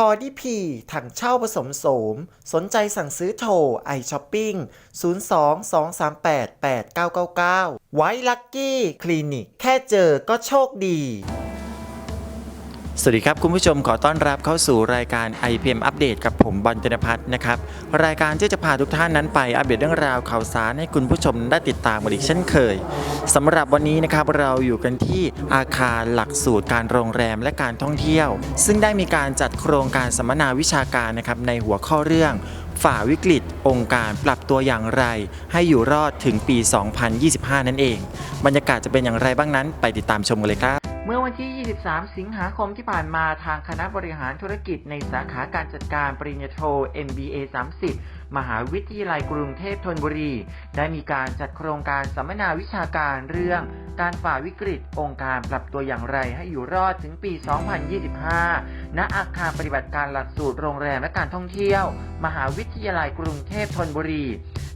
คอดีพีถังเช่าผสมโสม สนใจสั่งซื้อโทรไอช้อปปิ้ง 02-238-8999 ไว้ลักกี้ คลินิก แค่เจอก็โชคดี สวัสดีครับ คุณผู้ชมขอต้อนรับเข้าสู่รายการ IPM อัปเดตกับผมบอลจนพัฒน์นะครับ รายการที่จะพาทุกท่านนั้นไปอัปเดตเรื่องราวข่าวสารให้คุณผู้ชมได้ติดตามกันอีกเช่นเคยสำหรับวันนี้นะครับเราอยู่กันที่อาคารหลักสูตรการโรงแรมและการท่องเที่ยว ซึ่งได้มีการจัดโครงการสัมมนาวิชาการนะครับในหัวข้อเรื่องฝ่าวิกฤต องค์การปรับตัวอย่างไร ให้อยู่รอดถึงปี 2025 นั่นเอง บรรยากาศจะเป็นอย่างไรบ้างนั้น ไปติดตามชมกันเลยครับ เมื่อวันที่ 23 สิงหาคมที่ผ่านมาทางคณะบริหารธุรกิจในสาขาการจัดการปริญญาโท MBA 30 มหาวิทยาลัยกรุงเทพธนบุรี ได้มีการจัดโครงการสัมมนาวิชาการเรื่อง การฝ่าวิกฤต องค์การปรับตัวอย่างไรให้อยู่รอดถึงปี 2025 ณ อาคารปฏิบัติการหลักสูตรโรงแรมและการท่องเที่ยว มหาวิทยาลัยกรุงเทพธนบุรี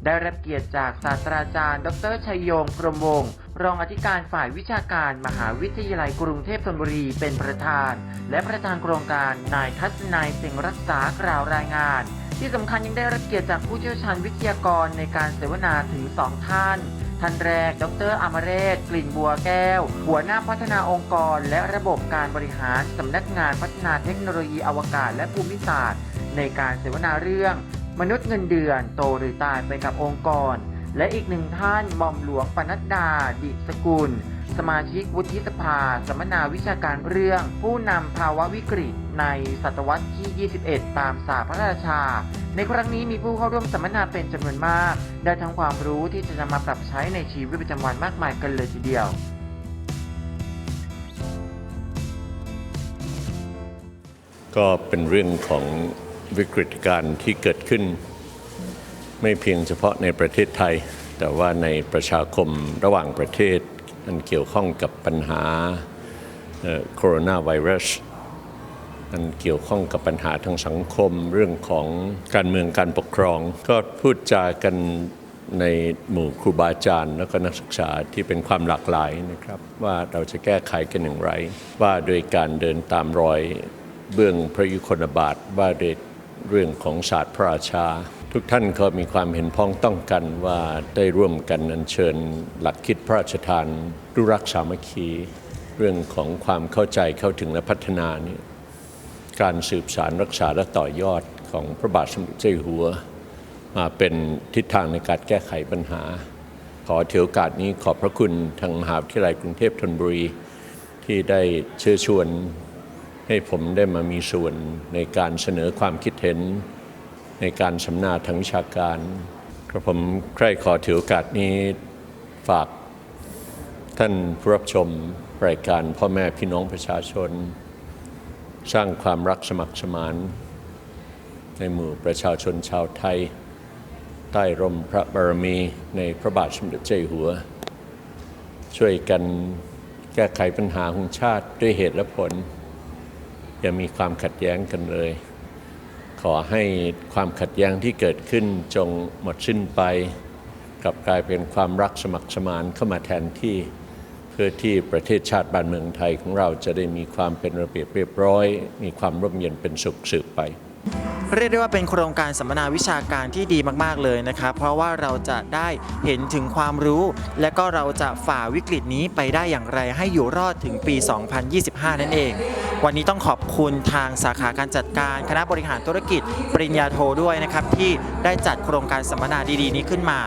ได้รับเกียรติจากศาสตราจารย์ ดรชัยยงพรมวงศ์รองอธิการฝ่ายวิชาการมหาวิทยาลัยกรุงเทพธนบุรีเป็นประธาน และประธานโครงการนายทัศนัยสียงรักษากล่าวรายงาน ที่สำคัญยังได้รับเกียรติจากผู้เชี่ยวชาญวิทยากรในการเสวนาถึง2ท่านท่านแรก ดรอมเรศ กลิ่นบัวแก้ว หัวหน้าพัฒนาองค์กร และระบบการบริหาร สำนักงานพัฒนาเทคโนโลยีอวกาศและภูมิศาสตร์ ในการเสวนาเรื่อง มนุษย์เงินเดือนโตหรือตายไปกับองค์กร และอีกหนึ่งท่านหม่อมหลวงปนัดดา ดิสกุล สมาชิกวุฒิสภาสัมมนาวิชาการเรื่อง ผู้นำภาวะวิกฤตในศตวรรษที่ 21 ตามสาพระราชา ในครั้งนี้มีผู้เข้าร่วมสัมมนาเป็นจำนวนมาก ได้ทั้งความรู้ที่จะนำมาปรับใช้ในชีวิตประจำวันมากมายกันเลยทีเดียวก็เป็นเรื่องของ วิกฤตการณ์ที่เกิดขึ้น ไม่เพียงเฉพาะในประเทศไทย แต่ว่าในประชาคมระหว่างประเทศอันเกี่ยวข้องกับปัญหาโคโรนาไวรัสอันเกี่ยวข้องกับปัญหาทางสังคมเรื่องของการเมืองการปกครอง ก็พูดจากันในหมู่ครูบาอาจารย์ แล้วก็นักศึกษาที่เป็นความหลากหลายนะครับ ว่าเราจะแก้ไขกันอย่างไร ว่าโดยการเดินตามรอยเบื้องพระยุคลบาทว่าโดย เรื่องของศาสตร์พระราชา ทุกท่านก็มีความเห็นพ้องต้องกันว่าได้ร่วมกันอัญเชิญหลักคิดพระราชทานรุรักสามัคคี เรื่องของความเข้าใจเข้าถึงและพัฒนานี้การสืบสารรักษาและต่อยอดของพระบาทสมเด็จเจ้าหัว มาเป็นทิศทางในการแก้ไขปัญหา ขอถือโอกาสนี้ขอบพระคุณทางมหาวิทยาลัยกรุงเทพธนบุรีที่ได้เชิญชวน ให้ผมได้มามีส่วนในการเสนอความคิดเห็น ในการสัมนาทางชาการกระผมใคร่ขอถือโอกาสนี้ฝากท่านผู้รับชมรายการพ่อแม่พี่น้องประชาชน สร้างความรักสมัครสมาน ในหมู่ประชาชนชาวไทย ใต้ร่มพระบารมีในพระบาทสมเด็จเจ้าอยู่หัว ช่วยกันแก้ไขปัญหาของชาติด้วยเหตุและผล อย่ามีความขัดแย้งกันเลย ขอให้ความขัดแย้งที่เกิดขึ้นจงหมดสิ้นไปกลับกลายเป็นความรักสมัครสมานเข้ามาแทนที่เพื่อที่ประเทศชาติบ้านเมืองไทยของเราจะได้มีความเป็นระเบียบเรียบร้อย มีความร่มเย็นเป็นสุขสืบไปเรียกได้ว่าเป็นโครงการสัมมนาวิชาการที่ดีมาก ๆ เลยนะครับ เพราะว่าเราจะได้เห็นถึงความรู้ และก็เราจะฝ่าวิกฤตนี้ไปได้อย่างไรให้อยู่รอดถึงปี 2025 นั่นเอง วันนี้ต้องขอบคุณทางสาขาการจัดการ คณะบริหารธุรกิจ ปริญญาโทด้วยนะครับ ที่ได้จัดโครงการสัมมนาดีๆ นี้ขึ้นมา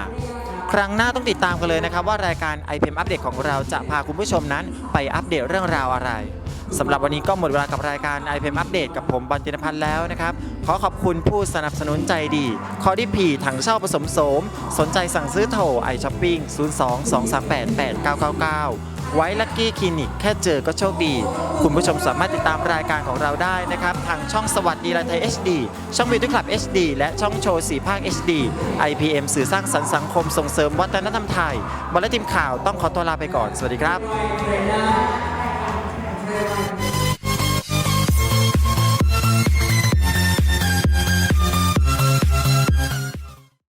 ครั้งหน้าต้องติดตามกันเลยนะครับว่ารายการ IPM อัปเดตของเราจะพาคุณผู้ชมนั้นไปอัปเดตเรื่องราวอะไรสำหรับวันนี้ก็หมดเวลากับรายการ IPM อัปเดตกับผมบันตินพัฒน์แล้วนะครับ ขอขอบคุณผู้สนับสนุนใจดี คอดิพีถังเช่าผสมโสม สนใจสั่งซื้อโทรไอช้อปปิ้ง 02 238 8999 ไว้ลักกี้คลินิกแค่เจอก็โชคดี คุณผู้ชมสามารถติดตามรายการของเราได้นะครับ ทางช่องสวัสดีไลน์ไทย HD ช่องวิทยุคลับ HD และช่องโชว์สีภาค HD IPM สื่อสร้างสรรค์สังคมส่งเสริมวัฒนธรรมไทยบอลและทีมข่าวต้องขอตัวลาไปก่อน สวัสดีครับ